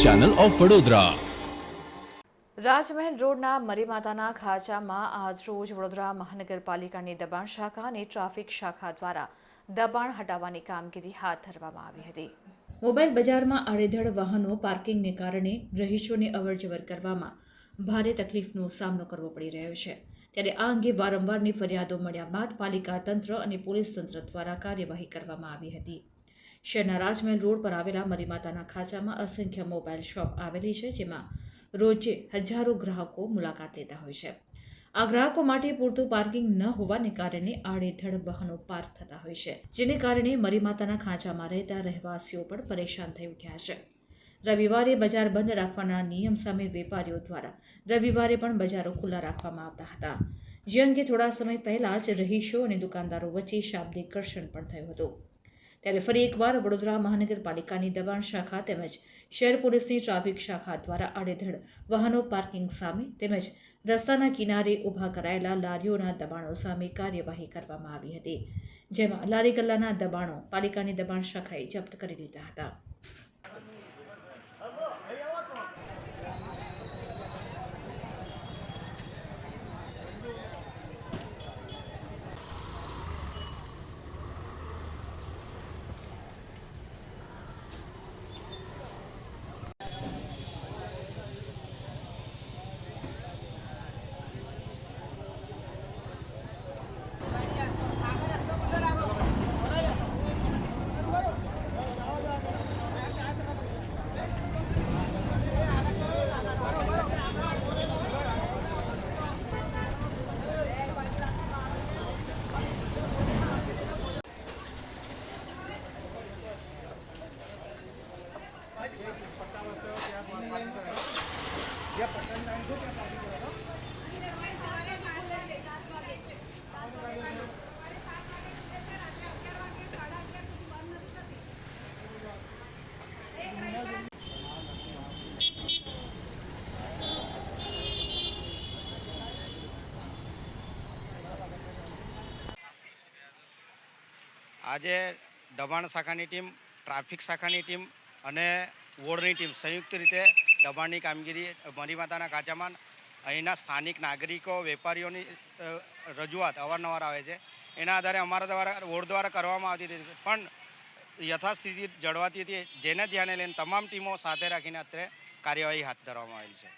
Channel of Vadodara. રાજમહેલ રોડના મરીમાતાના ખાંચામાં આજરોજ વડોદરા મહાનગરપાલિકાની દબાણ શાખા અને ટ્રાફિક શાખા દ્વારા દબાણ હટાવવાની કામગીરી હાથ ધરવામાં આવી હતી. મોબાઈલ બજારમાં આડેધડ વાહનો પાર્કિંગને કારણે રહીશોને અવરજવર કરવામાં ભારે તકલીફનો સામનો કરવો પડી રહ્યો છે. ત્યારે આ અંગે વારંવારની ફરિયાદો મળ્યા બાદ પાલિકા તંત્ર અને પોલીસ તંત્ર દ્વારા કાર્યવાહી કરવામાં આવી હતી. શહેરના રાજમહેલ રોડ પર આવેલા મરીમાતાના ખાંચામાં અસંખ્ય મોબાઈલ શોપ આવેલી છે, જેમાં રોજે હજારો ગ્રાહકો મુલાકાત લેતા હોય છે. આ ગ્રાહકો માટે પૂરતું પાર્કિંગ ન હોવાને કારણે આડેધડ વાહનો પાર્ક થતા હોય છે, જેને કારણે મરીમાતાના ખાંચામાં રહેતા રહેવાસીઓ પણ પરેશાન થઈ ઉઠ્યા છે. રવિવારે બજાર બંધ રાખવાના નિયમ સામે વેપારીઓ દ્વારા રવિવારે પણ બજારો ખુલ્લા રાખવામાં આવતા હતા. જે અંગે થોડા સમય પહેલા જ રહીશો અને દુકાનદારો વચ્ચે શાબ્દિક ઘર્ષણ પણ થયું હતું. ત્યારે ફરી એકવાર વડોદરા મહાનગરપાલિકાની દબાણ શાખા તેમજ શહેર પોલીસની ટ્રાફિક શાખા દ્વારા આડેધડ વાહનો પાર્કિંગ સામે તેમજ રસ્તાના કિનારે ઊભા કરાયેલા લારીઓના દબાણો સામે કાર્યવાહી કરવામાં આવી હતી, જેમાં લારી ગલ્લાના દબાણો પાલિકાની દબાણ શાખાએ જપ્ત કરી લીધા હતા. આજે દબાણ શાખાની ટીમ ટ્રાફિક શાખાની ટીમ અને વોર્ડની ટીમ સંયુક્ત રીતે દબાણની કામગીરી મરી માતાના ખાંચામાં અહીંના સ્થાનિક નાગરિકો, વેપારીઓની રજૂઆત અવારનવાર આવે છે. એના આધારે અમારા દ્વારા, વોર્ડ દ્વારા કરવામાં આવતી હતી. પણ યથાસ્થિતિ જળવાતી હતી. જેને ધ્યાને લઈને તમામ ટીમો સાથે રાખીને અત્યારે કાર્યવાહી હાથ ધરવામાં આવેલી છે.